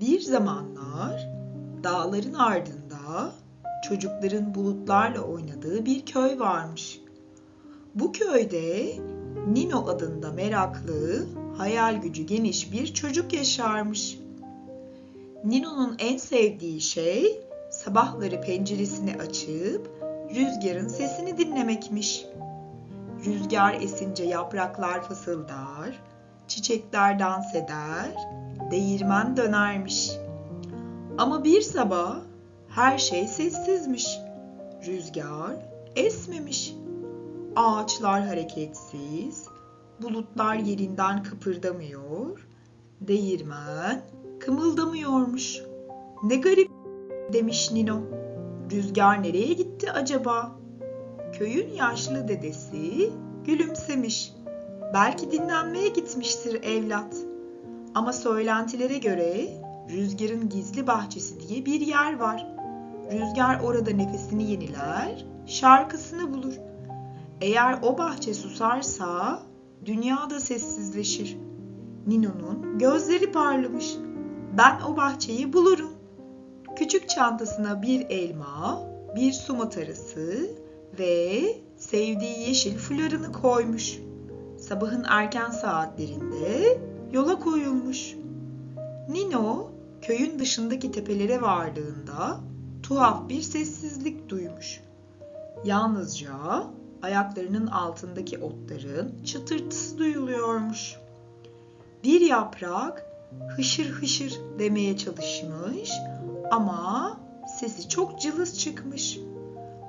Bir zamanlar dağların ardında çocukların bulutlarla oynadığı bir köy varmış. Bu köyde Nino adında meraklı, hayal gücü geniş bir çocuk yaşarmış. Nino'nun en sevdiği şey sabahları penceresini açıp rüzgarın sesini dinlemekmiş. Rüzgar esince yapraklar fısıldar, çiçekler dans eder, değirmen dönermiş. Ama bir sabah her şey sessizmiş. Rüzgar esmemiş. Ağaçlar hareketsiz, bulutlar yerinden kıpırdamıyor, değirmen kımıldamıyormuş. Ne garip demiş Nino. Rüzgar nereye gitti acaba? Köyün yaşlı dedesi gülümsemiş. Belki dinlenmeye gitmiştir evlat. Ama söylentilere göre Rüzgar'ın gizli bahçesi diye bir yer var. Rüzgar orada nefesini yeniler, şarkısını bulur. Eğer o bahçe susarsa dünya da sessizleşir. Nino'nun gözleri parlamış. Ben o bahçeyi bulurum. Küçük çantasına bir elma, bir su matarası ve sevdiği yeşil fularını koymuş. Sabahın erken saatlerinde yola koyulmuş. Nino köyün dışındaki tepelere vardığında tuhaf bir sessizlik duymuş. Yalnızca ayaklarının altındaki otların çıtırtısı duyuluyormuş. Bir yaprak hışır hışır demeye çalışmış ama sesi çok cılız çıkmış.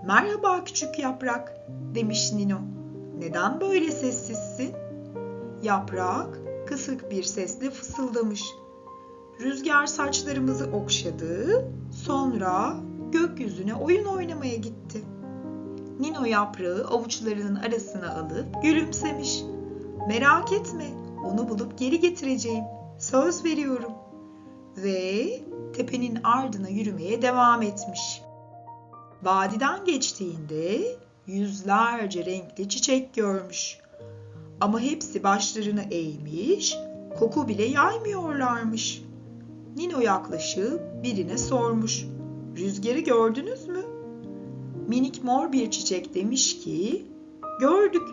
Merhaba küçük yaprak demiş Nino. Neden böyle sessizsin? Yaprak kısık bir sesle fısıldamış. Rüzgar saçlarımızı okşadı, sonra gökyüzüne oyun oynamaya gitti. Nino yaprağı avuçlarının arasına alıp gülümsemiş. Merak etme, onu bulup geri getireceğim. Söz veriyorum. Ve tepenin ardına yürümeye devam etmiş. Vadiden geçtiğinde yüzlerce renkli çiçek görmüş. Ama hepsi başlarını eğmiş, koku bile yaymıyorlarmış. Nino yaklaşıp birine sormuş. Rüzgarı gördünüz mü? Minik mor bir çiçek demiş ki, gördük.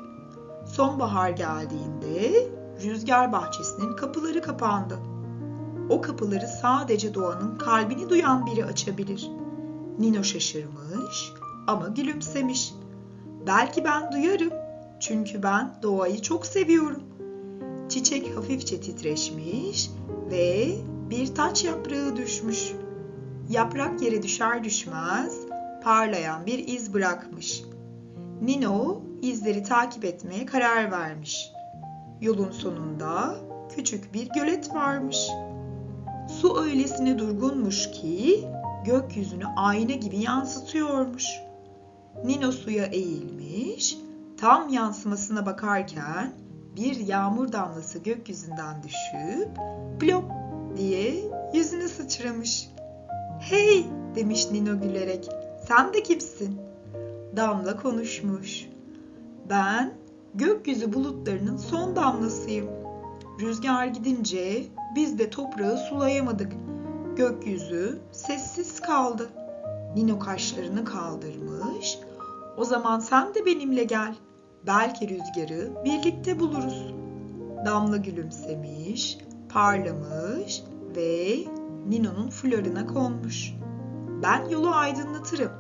Sonbahar geldiğinde rüzgar bahçesinin kapıları kapandı. O kapıları sadece doğanın kalbini duyan biri açabilir. Nino şaşırmış ama gülümsemiş. Belki ben duyarım çünkü ben doğayı çok seviyorum. Çiçek hafifçe titreşmiş ve bir taç yaprağı düşmüş. Yaprak yere düşer düşmez parlayan bir iz bırakmış. Nino izleri takip etmeye karar vermiş. Yolun sonunda küçük bir gölet varmış. Su öylesine durgunmuş ki gökyüzünü ayna gibi yansıtıyormuş. Nino suya eğilmiş, tam yansımasına bakarken bir yağmur damlası gökyüzünden düşüp plop diye yüzüne sıçramış. Hey demiş Nino gülerek. Sen de kimsin? Damla konuşmuş. Ben gökyüzü bulutlarının son damlasıyım. Rüzgar gidince biz de toprağı sulayamadık. Gökyüzü sessiz kaldı. Nino kaşlarını kaldırmış. O zaman sen de benimle gel. Belki rüzgarı birlikte buluruz. Damla gülümsemiş, parlamış ve Nino'nun floruna konmuş. Ben yolu aydınlatırım.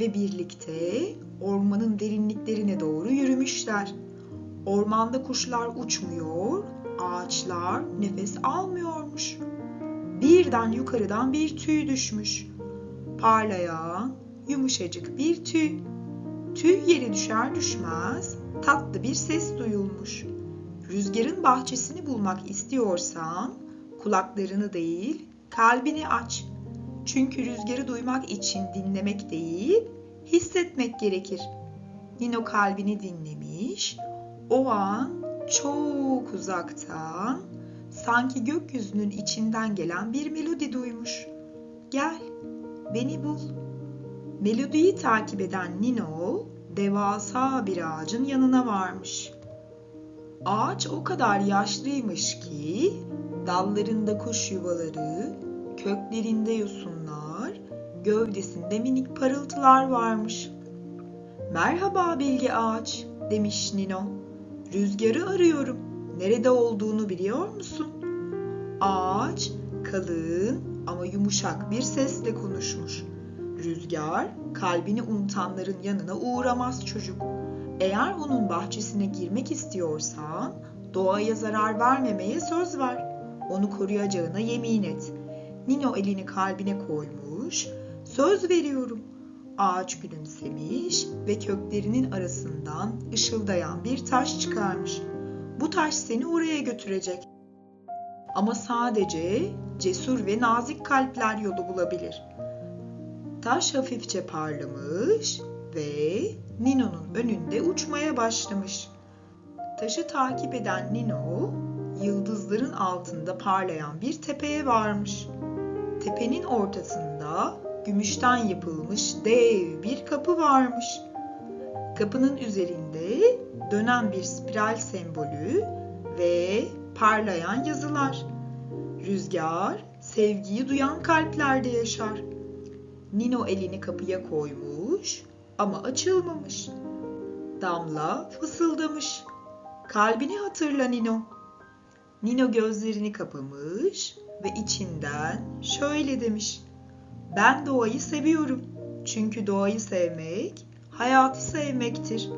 Ve birlikte ormanın derinliklerine doğru yürümüşler. Ormanda kuşlar uçmuyor, ağaçlar nefes almıyormuş. Birden yukarıdan bir tüy düşmüş. Parlayan, yumuşacık bir tüy. Tüy yere düşer düşmez tatlı bir ses duyulmuş. Rüzgarın bahçesini bulmak istiyorsan kulaklarını değil kalbini aç. Çünkü rüzgarı duymak için dinlemek değil, hissetmek gerekir. Nino kalbini dinlemiş. O an çok uzaktan sanki gökyüzünün içinden gelen bir melodi duymuş. Gel, beni bul. Melodiyi takip eden Nino devasa bir ağacın yanına varmış. Ağaç o kadar yaşlıymış ki dallarında kuş yuvaları, Köklerinde yosunlar, gövdesinde minik parıltılar varmış. Merhaba bilgi ağaç demiş Nino. Rüzgarı arıyorum. Nerede olduğunu biliyor musun? Ağaç kalın ama yumuşak bir sesle konuşmuş. Rüzgar kalbini unutanların yanına uğramaz çocuk. Eğer onun bahçesine girmek istiyorsan doğaya zarar vermemeye söz ver. Onu koruyacağına yemin et. Nino elini kalbine koymuş. Söz veriyorum. Ağaç gülümsemiş ve köklerinin arasından ışıldayan bir taş çıkarmış. Bu taş seni oraya götürecek. Ama sadece cesur ve nazik kalpler yolu bulabilir. Taş hafifçe parlamış ve Nino'nun önünde uçmaya başlamış. Taşı takip eden Nino, yıldızların altında parlayan bir tepeye varmış. Tepenin ortasında gümüşten yapılmış dev bir kapı varmış. Kapının üzerinde dönen bir spiral sembolü ve parlayan yazılar. Rüzgar sevgiyi duyan kalplerde yaşar. Nino elini kapıya koymuş ama açılmamış. Damla fısıldamış. Kalbini hatırla Nino. Nino gözlerini kapamış ve içinden şöyle demiş. Ben doğayı seviyorum. Çünkü doğayı sevmek hayatı sevmektir.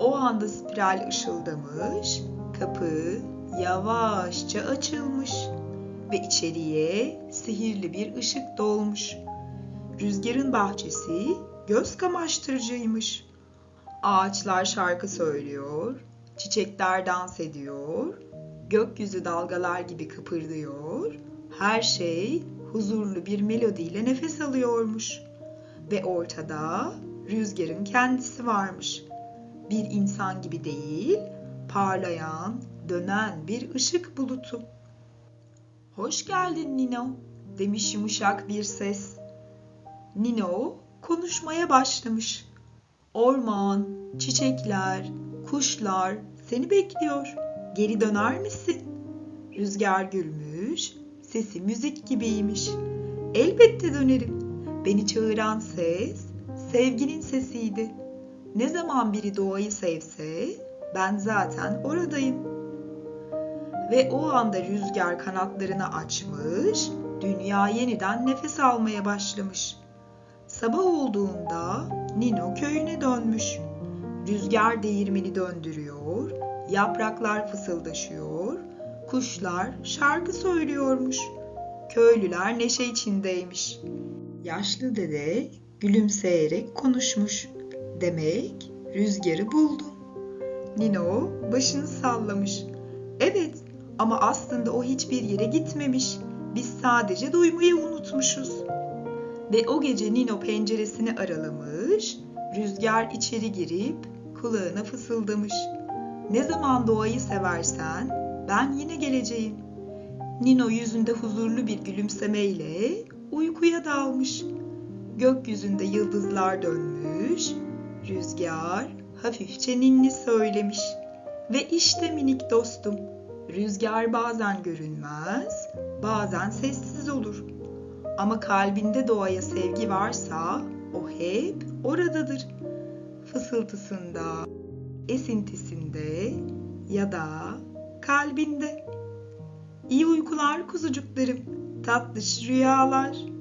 O anda spiral ışıldamış, kapı yavaşça açılmış ve içeriye sihirli bir ışık dolmuş. Rüzgarın bahçesi göz kamaştırıcıymış. Ağaçlar şarkı söylüyor, çiçekler dans ediyor, gökyüzü dalgalar gibi kıpırdıyor. Her şey huzurlu bir melodiyle nefes alıyormuş. Ve ortada rüzgarın kendisi varmış. Bir insan gibi değil, parlayan, dönen bir ışık bulutu. Hoş geldin Nino, demiş yumuşak bir ses. Nino konuşmaya başlamış. Orman, çiçekler, kuşlar seni bekliyor. Geri döner misin? Rüzgar gülmüş, sesi müzik gibiymiş. Elbette dönerim. Beni çağıran ses sevginin sesiydi. Ne zaman biri doğayı sevse ben zaten oradayım. Ve o anda rüzgar kanatlarını açmış, dünya yeniden nefes almaya başlamış. Sabah olduğunda Nino köyüne dönmüş. Rüzgar değirmeni döndürüyor, yapraklar fısıldaşıyor, kuşlar şarkı söylüyormuş. Köylüler neşe içindeymiş. Yaşlı dede gülümseyerek konuşmuş. Demek rüzgarı buldum. Nino başını sallamış. Evet ama aslında o hiçbir yere gitmemiş. Biz sadece duymayı unutmuşuz. Ve o gece Nino penceresini aralamış, rüzgar içeri girip kulağına fısıldamış. Ne zaman doğayı seversen ben yine geleceğim. Nino yüzünde huzurlu bir gülümsemeyle uykuya dalmış. Gökyüzünde yıldızlar dönmüş, rüzgar hafifçe ninni söylemiş. Ve işte minik dostum, rüzgar bazen görünmez, bazen sessiz olur. Ama kalbinde doğaya sevgi varsa o hep oradadır. Fısıltısında, esintisinde ya da kalbinde. İyi uykular kuzucuklarım, tatlış rüyalar.